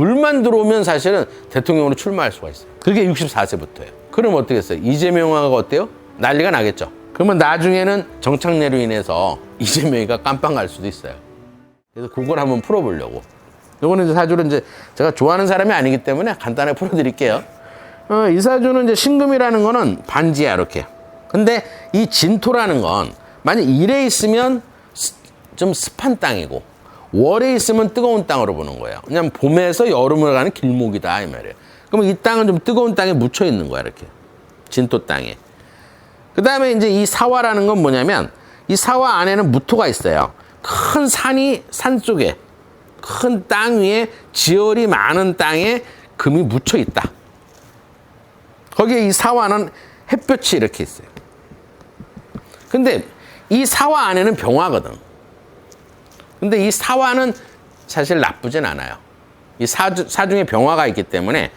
불만 들어오면 사실은 대통령으로 출마할 수가 있어요. 그게 64세부터예요. 그럼 어떻겠어요? 이재명하고 어때요? 난리가 나겠죠. 그러면 나중에는 정착내로 인해서 이재명이가 깜빵 갈 수도 있어요. 그래서 그걸 한번 풀어보려고. 요거는 이제 사주를 이제 제가 좋아하는 사람이 아니기 때문에 간단하게 풀어드릴게요. 어, 이 사주는 이제 신금이라는 거는 반지야, 이렇게. 근데 이 진토라는 건 만약 일에 있으면 스- 좀 습한 땅이고 월에 있으면 뜨거운 땅으로 보는 거예요. 그냥 봄에서 여름을 가는 길목이다, 이 말이에요. 그러면 이 땅은 좀 뜨거운 땅에 묻혀 있는 거야, 이렇게. 진토 땅에. 그 다음에 이제 이 사화라는 건 뭐냐면 이 사화 안에는 무토가 있어요. 큰 산이 산 속에 큰 땅 위에 지열이 많은 땅에 금이 묻혀 있다. 거기에 이 사화는 햇볕이 이렇게 있어요. 근데 이 사화 안에는 병화거든. 근데 이 사화는 사실 나쁘진 않아요. 이 사주, 사중에 병화가 있기 때문에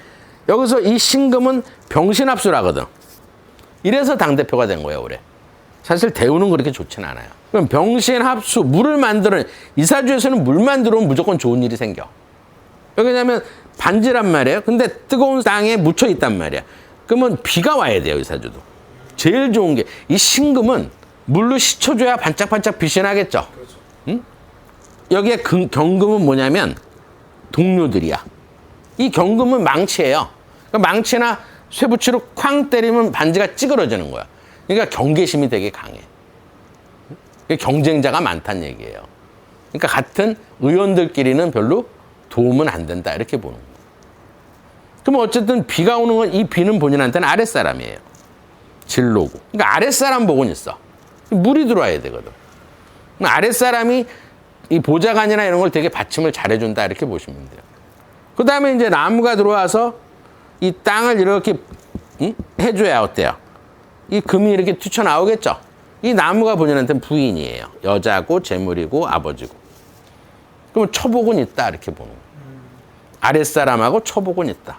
여기서 이 신금은 병신합수라거든. 이래서 당대표가 된 거예요, 올해. 사실 대우는 그렇게 좋진 않아요. 그럼 병신합수, 물을 만드는, 이 사주에서는 물 만 들어오면 무조건 좋은 일이 생겨. 왜냐면 반지란 말이에요. 근데 뜨거운 땅에 묻혀 있단 말이야. 그러면 비가 와야 돼요, 이 사주도. 제일 좋은 게, 이 신금은 물로 씻어줘야 반짝반짝 빛이 나겠죠. 응? 여기에 금- 경금은 뭐냐면 동료들이야. 이 경금은 망치예요. 그러니까 망치나 쇠붙이로 쾅 때리면 반지가 찌그러지는 거야. 그러니까 경계심이 되게 강해. 경쟁자가 많다는 얘기예요. 그러니까 같은 의원들끼리는 별로 도움은 안 된다 이렇게 보는 거예요. 그럼 어쨌든 비가 오는 건 이 비는 본인한테는 아랫사람이에요. 진로고. 그러니까 아랫사람 복은 있어. 물이 들어와야 되거든. 아랫사람이 이 보좌관이나 이런 걸 되게 받침을 잘해준다 이렇게 보시면 돼요. 그 다음에 이제 나무가 들어와서 이 땅을 이렇게 응? 해줘야 어때요? 이 금이 이렇게 튀쳐나오겠죠? 이 나무가 본인한테는 부인이에요. 여자고 재물이고 아버지고. 그러면 처복은 있다 이렇게 보는 거예요. 아랫사람하고 처복은 있다.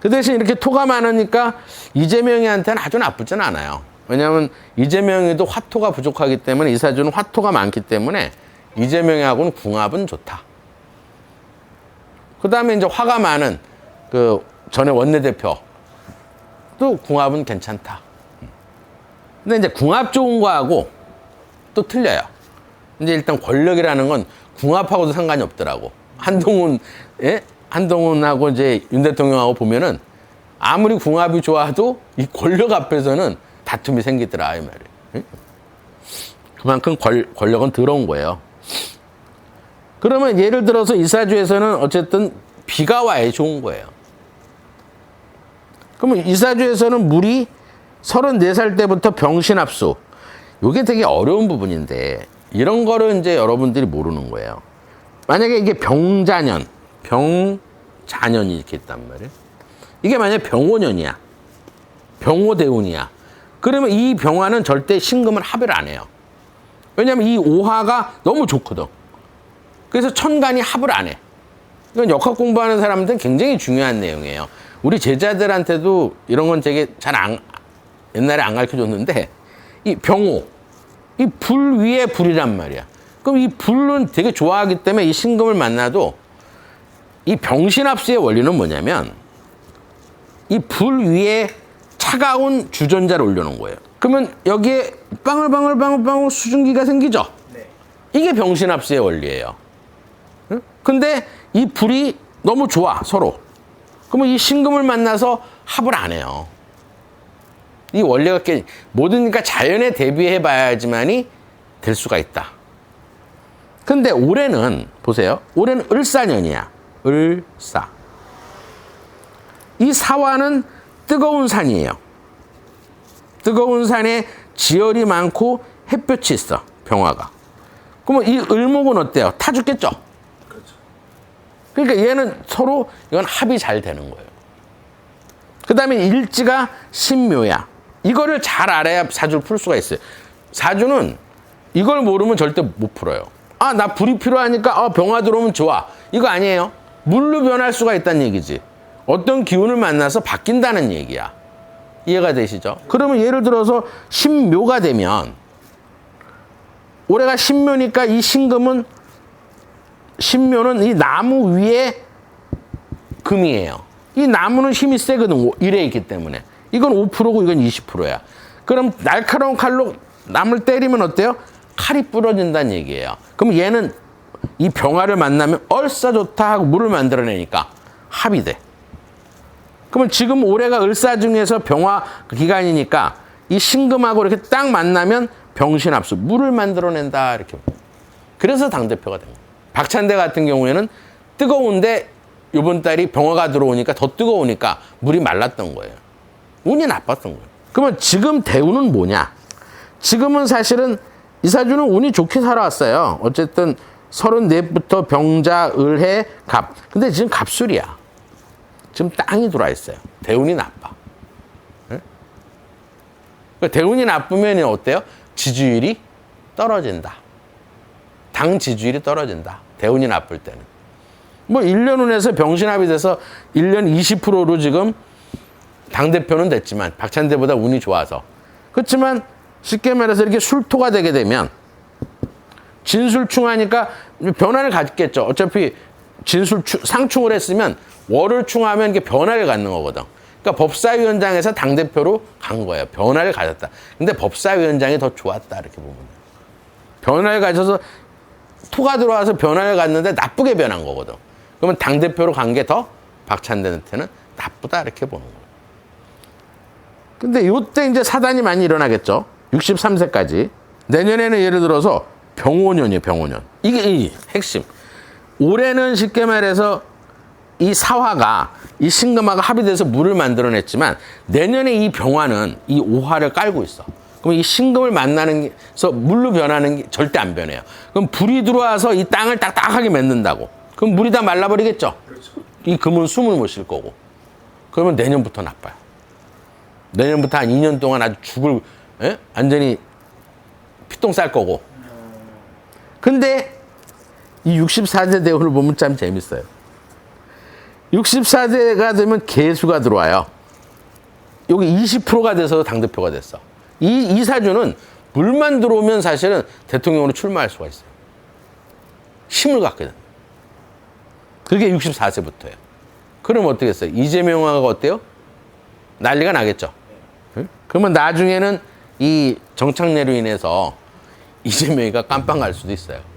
그 대신 이렇게 토가 많으니까 이재명이한테는 아주 나쁘진 않아요. 왜냐하면 이재명이도 화토가 부족하기 때문에 이 사주는 화토가 많기 때문에 이재명하고는 궁합은 좋다. 그 다음에 이제 화가 많은 그 전에 원내대표 또 궁합은 괜찮다. 근데 이제 궁합 좋은 거하고 또 틀려요. 이제 일단 권력이라는 건 궁합하고도 상관이 없더라고. 한동훈, 예? 한동훈하고 이제 윤 대통령하고 보면은 아무리 궁합이 좋아도 이 권력 앞에서는 다툼이 생기더라, 이 말이에요. 예? 그만큼 권, 권력은 더러운 거예요. 그러면 예를 들어서 이사주에서는 어쨌든 비가 와야 좋은 거예요. 그러면 이사주에서는 물이 34살 때부터 병신합수. 이게 되게 어려운 부분인데 이런 거를 이제 여러분들이 모르는 거예요. 만약에 이게 병자년, 병자년이 이렇게 있단 말이에요. 이게 만약에 병오년이야. 병오대운이야. 그러면 이 병화는 절대 신금을 합을 안 해요. 왜냐면 이 오화가 너무 좋거든. 그래서 천간이 합을 안 해. 이건 역학 공부하는 사람들은 굉장히 중요한 내용이에요. 우리 제자들한테도 이런 건 되게 잘 안, 옛날에 안 가르쳐 줬는데, 이 병호, 이 불 위에 불이란 말이야. 그럼 이 불은 되게 좋아하기 때문에 이 신금을 만나도 이 병신합수의 원리는 뭐냐면, 이 불 위에 차가운 주전자를 올려놓은 거예요. 그러면 여기에 빵글빵글빵글빵글 수증기가 생기죠? 이게 병신합수의 원리예요. 응? 근데 이 불이 너무 좋아, 서로. 그러면 이 신금을 만나서 합을 안 해요. 이 원리가 꽤, 뭐든가 자연에 대비해 봐야지만이 될 수가 있다. 근데 올해는, 보세요. 올해는 을사년이야. 을사. 이 사화는 뜨거운 산이에요. 뜨거운 산에 지열이 많고 햇볕이 있어, 병화가. 그러면 이 을목은 어때요? 타 죽겠죠? 그러니까 얘는 서로 이건 합이 잘 되는 거예요. 그 다음에 일지가 신묘야. 이거를 잘 알아야 사주를 풀 수가 있어요. 사주는 이걸 모르면 절대 못 풀어요. 아, 나 불이 필요하니까 어, 병화 들어오면 좋아. 이거 아니에요. 물로 변할 수가 있다는 얘기지. 어떤 기운을 만나서 바뀐다는 얘기야. 이해가 되시죠? 그러면 예를 들어서 신묘가 되면 올해가 신묘니까 이 신금은 신묘는 이 나무 위에 금이에요. 이 나무는 힘이 세거든. 일에 있기 때문에. 이건 5%고 이건 20%야. 그럼 날카로운 칼로 남을 때리면 어때요? 칼이 부러진다는 얘기예요. 그럼 얘는 이 병화를 만나면 얼싸 좋다 하고 물을 만들어내니까 합이 돼. 그러면 지금 올해가 을사 중에서 병화 기간이니까 이 신금하고 이렇게 딱 만나면 병신합수 물을 만들어낸다 이렇게. 그래서 당 대표가 됩니다. 박찬대 같은 경우에는 뜨거운데 이번 달이 병화가 들어오니까 더 뜨거우니까 물이 말랐던 거예요. 운이 나빴던 거예요. 그러면 지금 대운은 뭐냐? 지금은 사실은 이사주는 운이 좋게 살아왔어요. 어쨌든 34부터 병자, 을해, 갑. 근데 지금 갑술이야. 지금 땅이 들어와 있어요. 대운이 나빠. 응? 그러니까 대운이 나쁘면 어때요? 지지율이 떨어진다. 당 지지율이 떨어진다. 대운이 나쁠 때는. 뭐 1년 운에서 병신합이 돼서 1년 20%로 지금 당대표는 됐지만 박찬대보다 운이 좋아서 그렇지만 쉽게 말해서 이렇게 술토가 되게 되면 진술충하니까 변화를 갖겠죠. 어차피 진술 상충을 했으면 월을 충하면 이게 변화를 갖는 거거든. 그러니까 법사위원장에서 당대표로 간 거예요. 변화를 가졌다. 근데 법사위원장이 더 좋았다. 이렇게 보면. 변화를 가져서 토가 들어와서 변화를 갖는데 나쁘게 변한 거거든. 그러면 당대표로 간 게 더 박찬대한테는 나쁘다. 이렇게 보는 거예요. 근데 요때 이제 사단이 많이 일어나겠죠. 63세까지. 내년에는 예를 들어서 병오년이에요, 병오년. 이게 이 핵심. 올해는 쉽게 말해서 이 사화가 이 신금화가 합의돼서 물을 만들어냈지만 내년에 이 병화는 이 오화를 깔고 있어. 그럼 이 신금을 만나는 게서 물로 변하는 게 절대 안 변해요. 그럼 불이 들어와서 이 땅을 딱딱하게 맺는다고. 그럼 물이 다 말라버리겠죠. 이 금은 숨을 못 쉴 거고. 그러면 내년부터 나빠요. 내년부터 한 2년 동안 아주 죽을 예? 완전히 피똥 쌀 거고. 근데 이 64세 대운을 보면 참 재밌어요. 64세가 되면 개수가 들어와요. 여기 20%가 돼서 당대표가 됐어. 이, 이 사주는 물만 들어오면 사실은 대통령으로 출마할 수가 있어요. 힘을 갖게 된다. 그게 64세부터예요. 그럼 어떻게 했어요? 이재명하고 어때요? 난리가 나겠죠. 응? 그러면 나중에는 이 정착내로 인해서 이재명이가 깜빵 갈 수도 있어요.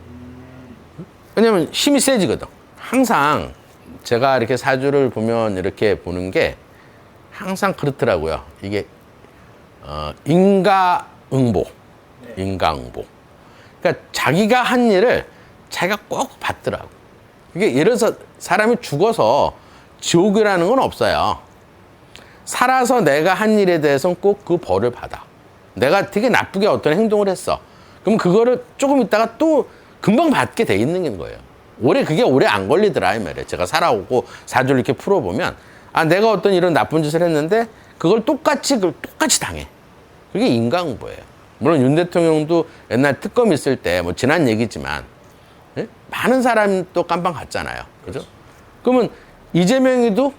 왜냐면 힘이 세지거든. 항상 제가 이렇게 사주를 보면 이렇게 보는 게 항상 그렇더라고요. 이게 어, 인가응보, 인가응보. 그러니까 자기가 한 일을 자기가 꼭 받더라고. 이게 예를 들어서 사람이 죽어서 지옥이라는 건 없어요. 살아서 내가 한 일에 대해서는 꼭 그 벌을 받아. 내가 되게 나쁘게 어떤 행동을 했어. 그럼 그거를 조금 있다가 또 금방 받게 돼 있는 거예요. 오래 그게 오래 안 걸리더라 이 말이에요. 제가 살아오고 사주를 이렇게 풀어보면 아 내가 어떤 이런 나쁜 짓을 했는데 그걸 똑같이 그걸 똑같이 당해. 그게 인간응보예요. 물론 윤 대통령도 옛날 특검 있을 때 뭐 지난 얘기지만 예? 많은 사람이 또 깜빵 갔잖아요. 그죠? 그러면 이재명이도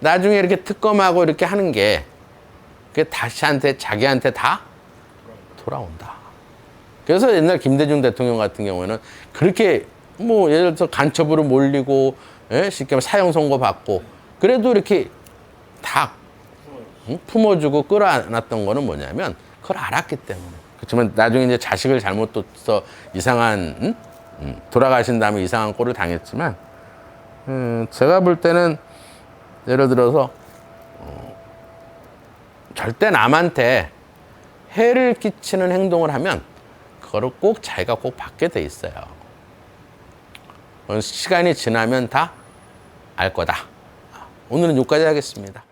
나중에 이렇게 특검하고 이렇게 하는 게 그게 다시한테 자기한테 다 돌아온다. 그래서 옛날 김대중 대통령 같은 경우에는 그렇게 뭐 예를 들어서 간첩으로 몰리고 예? 쉽게 말해 사형 선고 받고 그래도 이렇게 다 응? 품어주고 끌어안았던 거는 뭐냐면 그걸 알았기 때문에 그렇지만 나중에 이제 자식을 잘못 둬서 이상한 응? 응, 돌아가신 다음에 이상한 꼴을 당했지만 음, 제가 볼 때는 예를 들어서 어, 절대 남한테 해를 끼치는 행동을 하면 그거를 꼭 자기가 꼭 받게 돼 있어요. 시간이 지나면 다 알 거다. 오늘은 여기까지 하겠습니다.